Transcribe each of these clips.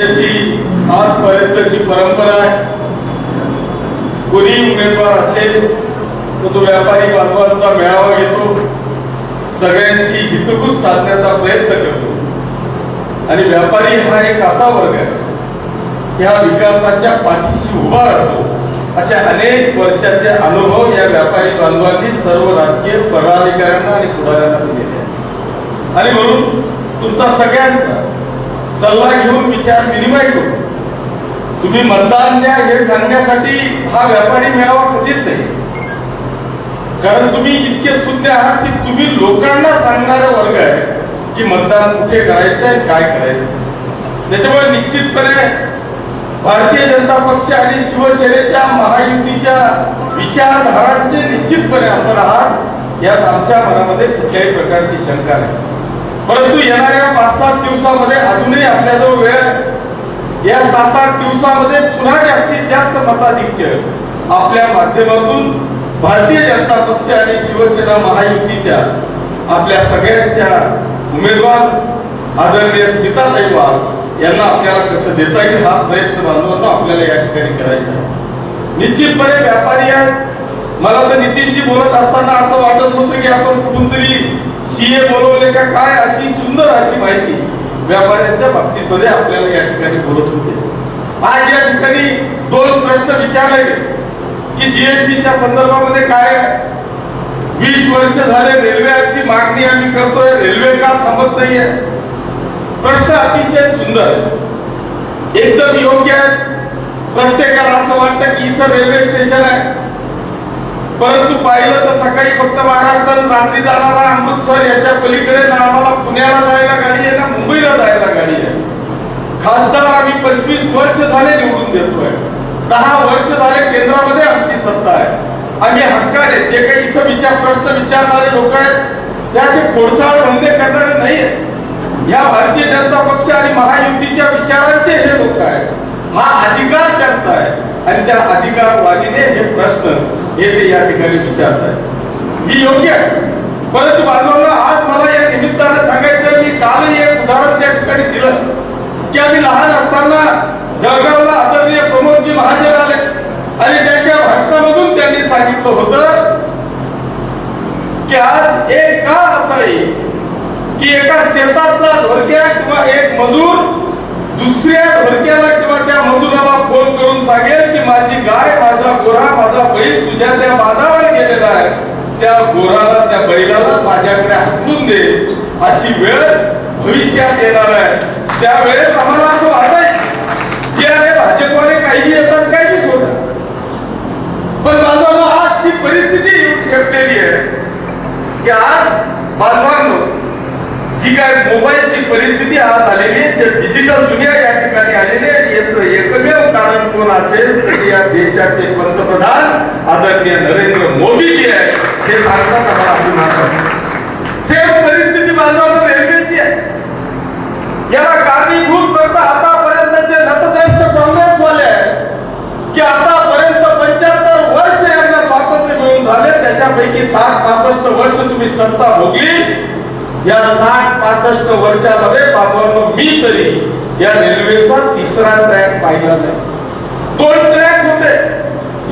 याची आजपर्यंतची परंपरा आहे. कोणी उमेदवार असेल तर तो व्यापारी बांधवांचा मेळावा घेतो. सगळ्यांची हितगुज साधण्याचा प्रयत्न करतो. आणि व्यापारी हा एक असा वर्ग आहे. या विकासाच्या पाठीशी उभा राहतो. असे अनेक वर्षाचे अनुभव या व्यापारी बांधवांनी सर्व राजकीय पदाधिकाऱ्यांना आणि पुढाऱ्यांना दिलेले आहेत. आणि म्हणून तुमचा सगळ्यांचा सल्ला घेऊन विचार विनिमय करू. तुम्ही मतदान द्या हे सांगण्यासाठी हा व्यापारी मेळावा कधीच नाही. कारण तुम्ही इतके सुज्ञ आहात की तुम्ही लोकांना सांगणारा वर्ग आहे की मतदान कुठे करायचं आहे काय करायचं त्याच्यामुळे निश्चितपणे भारतीय जनता पक्ष आणि शिवसेनेच्या महायुतीच्या विचारधारांचे निश्चितपणे आपण आहात यात आमच्या मनामध्ये कुठल्याही प्रकारची शंका नाही. परंतु येणाऱ्या पाच सात दिवसामध्ये अजूनही आपल्याजवळ वेळ आहे. या सात आठ दिवसामध्ये पुन्हा जास्तीत जास्त मताधिक्य. आपल्या माध्यमातून भारतीय जनता पक्ष आणि शिवसेना महायुतीच्या आपल्या सगळ्यांच्या उमेदवार आदरणीय स्मिताताई वाघ यांना आपल्याला कसं देता येईल हा प्रयत्न बांधवांना आपल्याला या ठिकाणी करायचा निश्चितपणे व्यापारी आहेत. मला तर नितीनजी बोलत असताना असं वाटत होतं की आपण कुठून तरी सीए बोलवले का काय अशी सुंदर अशी माहिती व्यापाऱ्यांच्या बाबतीमध्ये आपल्याला या ठिकाणी बोलत होते. आज या ठिकाणी दोन प्रश्न विचारले. गेले की जीएसटीच्या संदर्भामध्ये काय आहे? वीस वर्ष झाले रेल्वेची मागणी आम्ही करतोय रेल्वे का थांबत नाहीये? प्रश्न अतिशय सुंदर. आहे एकदम योग्य आहे. प्रत्येकाला असं वाटतं की इथं रेल्वे स्टेशन आहे. परंतु पाहिलं तर सकाळी फक्त महाराष्ट्रात रात्री जाणारा अमृतसर याच्या पलीकडे ना आम्हाला पुण्याला जायला गाडी आहे ना मुंबईला जायला गाडी आहे. खासदार आम्ही पंचवीस वर्ष झाले निवडून देतोय. दहा वर्ष झाले केंद्रामध्ये आमची सत्ता आहे. आम्ही हक्काने जे काही इथं विचार प्रश्न विचारणारे लोक आहेत ते असे खोडसाळ धंदे करणारे नाही आहेत. या भारतीय जनता पक्ष आणि महायुतीच्या विचारांचे हे लोक आहेत. हा अधिकार त्यांचा आहे. आणि त्या अधिकारवादीने हे प्रश्न हे ते या ठिकाणी विचारत आहेत ही योग्य आहे. परंतु बांधवांना आज मला या निमित्तानं सांगायचं मी काल एक उदाहरण त्या ठिकाणी दिलं. की आम्ही लहान असताना जळगावला आदरणीय प्रमोदजी महाजन आले. आणि त्यांच्या भाषणामधून त्यांनी सांगितलं होतं की आज एक का असं आहे की एका शेतातला धोरक्या किंवा एक मजूर दुसऱ्या घरक्याला किंवा त्या मजुराला फोन करून सांगेल की माझी गाय माझा गोरा माझा बैल तुझ्या त्या बांधावर गेलेला आहे. त्या गोराला त्या बैलाला माझ्याकडे हाकलून दे. अशी वेळ भविष्यात येणार आहे. त्यावेळेस आम्हाला असं वाटायचं की अरे भाजपवाले काही येतात काही सोडतात पण बांधवांनो आज ती परिस्थिती ठेपलेली आहे की आज बांधवांनो जी काय मोबाईलची परिस्थिती आज आलेली आहे जे डिजिटल दुनिया या ठिकाणी आलेली आहे याचं एकमेव कारण कोण असेल तर या देशाचे पंतप्रधान आदरणीय नरेंद्र मोदी जे आहे हे सांगतात आम्हाला अभिमान सेम परिस्थिती बांधवांनो रेल्वेची आहे. याला कारणीभूत फक्त आतापर्यंतचे नतद्रष्ट काँग्रेसवाले आहे की आतापर्यंत पंच्याहत्तर वर्ष यांना स्वातंत्र्य मिळून झाले त्याच्यापैकी साठ पासष्ट वर्ष तुम्ही सत्ता भोगली या साठ पासष्ट वर्षामध्ये बाबांनो मी तरी या रेल्वेचा तिसरा ट्रॅक पाहिला नाही. दोन ट्रॅक होते.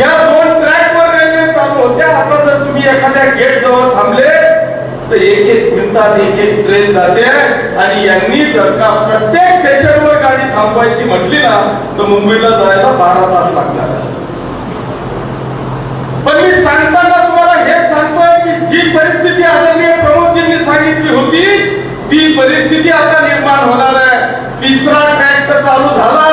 या दोन ट्रॅक वर रेल्वे चालू होत्या आता जर तुम्ही एखाद्या गेट जवळ थांबले तर एक एक मिनिटात एक एक ट्रेन जाते. आणि यांनी जर का प्रत्येक स्टेशनवर गाडी थांबवायची म्हटली ना तर मुंबईला जायला बारा तास लागणार आहे. पण मी सांगताना तुम्हाला हे सांगतोय की जी परिस्थिती आदरणीय प्रमोदजींनी सांगितली होती ती परिस्थिती आता निर्माण होणार आहे तिसरा ट्रॅक तर चालू झाला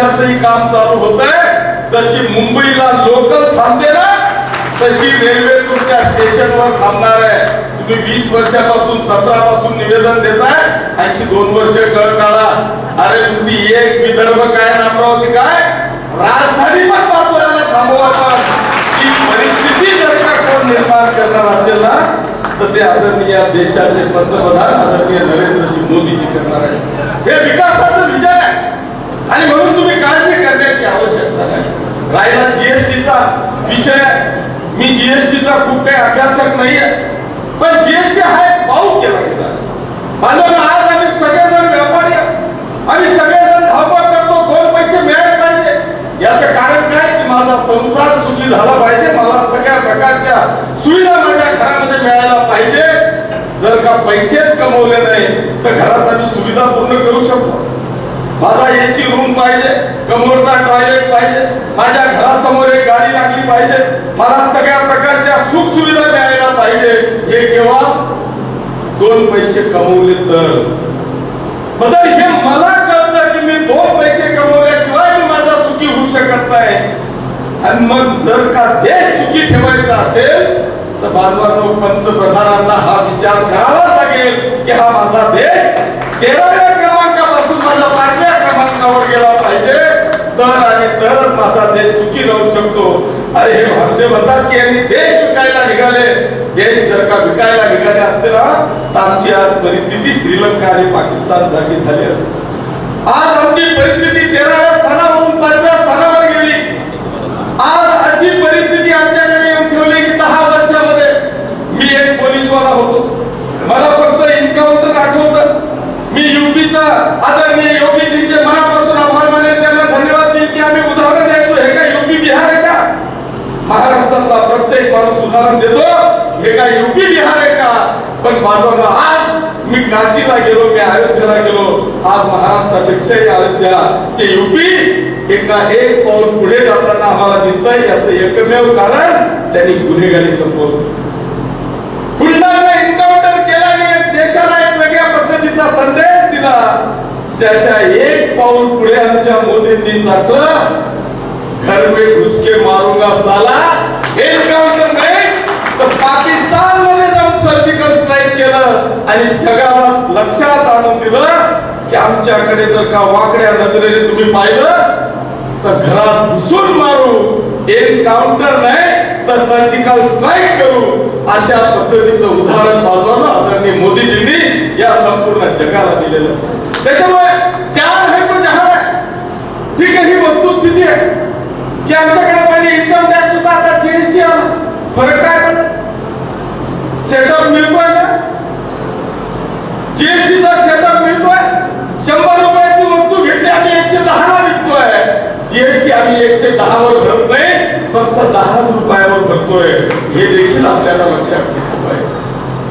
चौथ्याचंही काम चालू होत आहे जशी मुंबईला लोकल थांबते ना तशी रेल्वे तुमच्या स्टेशनवर थांबणार आहे. तुम्ही वीस वर्षापासून सतरा पासून निवेदन देताय आणखी दोन वर्ष कळ काढा अरे तुम्ही एक विदर्भ काय अमरावती काय? राजधानी पण पाचोऱ्याला थांबवा पण ही परिस्थिती जर का कोण निर्माण करणार असेल ना तर ते आदरणीय देशाचे पंतप्रधान आदरणीय नरेंद्रजी मोदीजी करणार आहे हे विकासाचं विजय आणि म्हणून तुम्ही काळजी करण्याची आवश्यकता नाही. राहिला जीएसटीचा विषय मी जीएसटीचा खूप काही अभ्यासक नाहीये. पण जीएसटी हा एक पाऊल केला गेला. बांधवांनो, आज आम्ही सगळेजण व्यापारी आणि आम्ही सगळेजण धावपळ करतो. दोन पैसे मिळाले पाहिजे. याचं कारण काय? की माझा संसार सुखी झाला पाहिजे. मला सगळ्या प्रकारच्या सुविधा माझ्या घरामध्ये मिळायला पाहिजे. जर का पैसेच कमवले नाही तर घरात आम्ही सुविधा पूर्ण करू शकतो. माझा एसी रूम पाहिजे कमोडचा टॉयलेट पाहिजे माझ्या घरासमोर एक गाडी लागली पाहिजे मला सगळ्या प्रकारच्या सुख सुविधा मिळायला पाहिजे. हे केव्हा? दोन पैसे कमवले तर. बदल हे मला कळतं की मी दोन पैसे कमवल्याशिवाय मी माझा सुखी होऊ शकत नाही. आणि मग जर का देश सुखी ठेवायचा असेल तर बांधवांनो पंतप्रधानांना हा विचार करावा लागेल की हा माझा देश तेराव्या क्रमांकापासून माझा पाठवे शासनावर गेला पाहिजे. तर आणि तरच माझा देश सुखी राहू शकतो. अरे हे भारतीय म्हणतात की यांनी देश विकायला निघाले. देश जर का विकायला निघाले असते ना तर आमची आज परिस्थिती श्रीलंका आणि पाकिस्तान सारखी झाली असते. आज आमची परिस्थिती तेराव्या स्थानावरून पाचव्या स्थानावर गेली. आज अशी परिस्थिती आमच्याकडे येऊन ठेवली की दहा वर्षामध्ये मी एक पोलीसवाला होतो मला फक्त एन्काउंटर आठवतं मी युपीचा आदरणीय योगीजींचे मनापासून आभार मानेन त्यांना धन्यवाद देईन की आम्ही उदाहरण द्यायचो हे काय युपी बिहार आहे का महाराष्ट्रातला प्रत्येक माणूस उदाहरण देतो. हे काय युपी बिहार आहे का? पण बाजूला आज मी काशीला गेलो मी अयोध्येला गेलो. आज महाराष्ट्रापेक्षाही अयोध्या ते युपी एका एक पाऊल पुढे जाताना आम्हाला दिसतंय. याचं एकमेव कारण त्यांनी गुन्हेगारी संपवलं. पुन्हा एन्काउंटर केल्याने देशाला एक वेगळ्या पद्धतीचा संदेश दिला. त्याच्या एक पाऊल पुढे आमच्या मोदींनी टाकलं. घर में घुसके मारूंगा साला. एन्काउंटर नाही तर पाकिस्तानमध्ये जाऊन सर्जिकल स्ट्राईक केलं आणि जगाला लक्षात आणून दिलं की आमच्याकडे जर का वाकड्या नजरेने तुम्ही पाहिलं तर घरात घुसून मारू. एन्काउंटर नाही तर सर्जिकल स्ट्राईक करू. अशा पद्धतीचं उदाहरण बाजूला आदरणीय मोदीजींनी या संपूर्ण जगाला दिलेलं त्याच्यामुळे चार है तो जहान आहे ठीक आहे ही वस्तुस्थिती आहे की आमच्याकडे पहिले इन्कम टॅक्स होता आता जीएसटी आला फरक काय पण सेटअप मिळतोय ना जीएसटीचा सेटअप मिळतोय शंभर रुपयाची वस्तू घेतली आम्ही एकशे दहाला विकतोय जीएसटी आम्ही एकशे दहावर भरत नाही फक्त दहा करतोय हे देखील आपल्याला लक्षात घेतलं पाहिजे.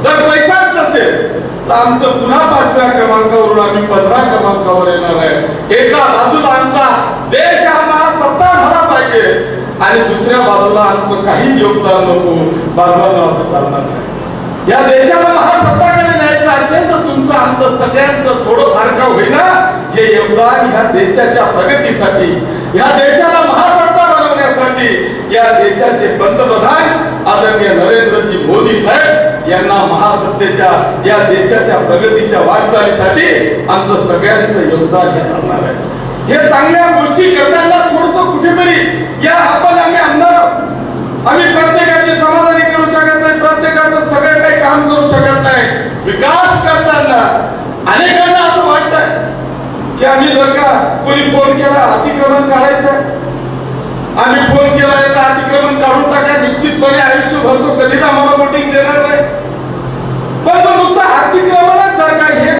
जर पैसाच नसेल तर आमचं पुन्हा पाचव्या क्रमांकावरून आम्ही पंधरा क्रमांकावर येणार आहे. एका बाजूला आमचा देश आम्हाला सत्ता झाला पाहिजे. आणि दुसऱ्या बाजूला आमचं काही योगदान नको बाजूला असं चालणार नाही. या देशाला महासत्ताकडे न्यायचं असेल तर तुमचं आमचं सगळ्यांचं थोडं फार का होईना. हे योगदान ह्या देशाच्या प्रगतीसाठी. या देशाला महासत्ता बनवण्यासाठी या देशाचे पंतप्रधान आदरणीय नरेंद्रजी मोदी साहेब यांना महासत्तेच्या या देशाच्या प्रगतीच्या वाटचालीसाठी आमचं सगळ्यांचं योगदान हे चालणार आहे. हे चांगल्या गोष्टी करताना थोडस कुठेतरी या आपण आम्ही आमदार आम्ही प्रत्येकाचे समाधानी करू शकत नाही प्रत्येकाचं सगळं काही काम करू शकत नाही. विकास करताना अनेकांना असं वाटत की आम्ही जर का कोणी फोन केला अतिक्रमण काढायचं आम्ही फोन केला याचा अतिक्रमण काढून टाका. निश्चितपणे आयुष्य भरतो कधीच आम्हाला मोठी देणार नाही पण नुसतं अतिक्रमणच जर काय